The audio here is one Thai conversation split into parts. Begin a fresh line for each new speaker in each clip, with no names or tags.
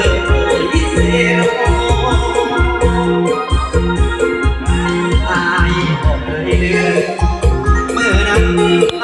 Thank you.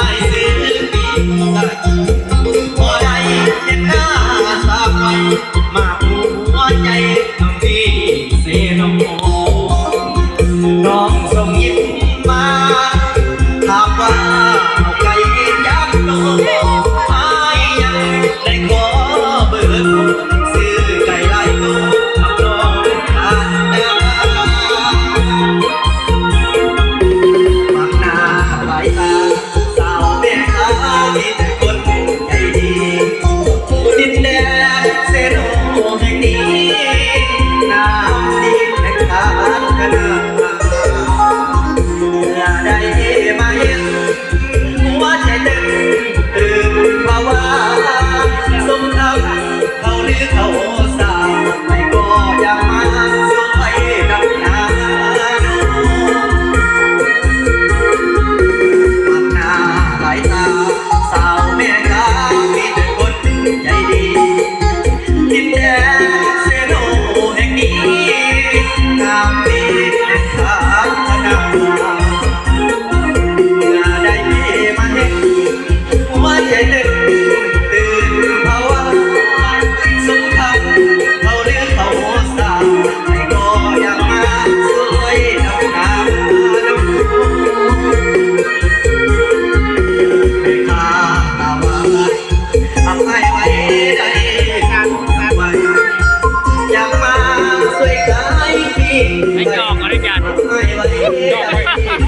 Não, mas...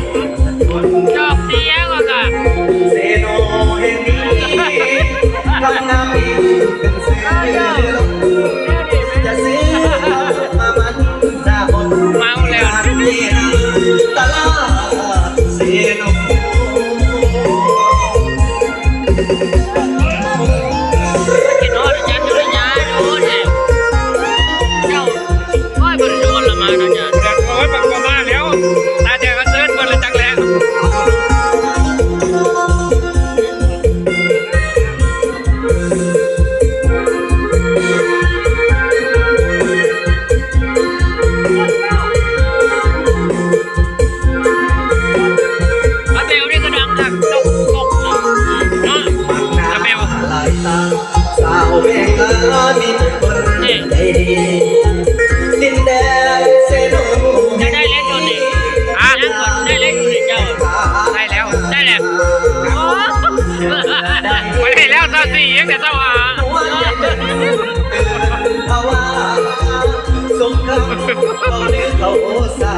เขาสา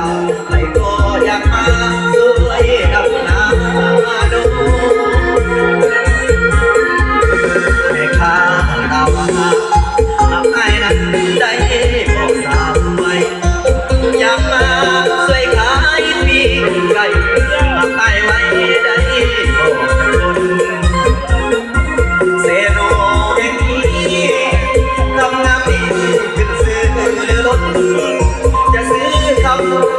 ไม่กยามสวยดำนาดู
แม่
ค้าดา
ว
อา
ไอ้นั้นได้บอกสาวไว้ยากมาสวยขายปีไก่อาไอ้ไว้ได้บอกคนเซโนอย่างนี้ทำนดีขึ้นซื้อรถ
Thank you.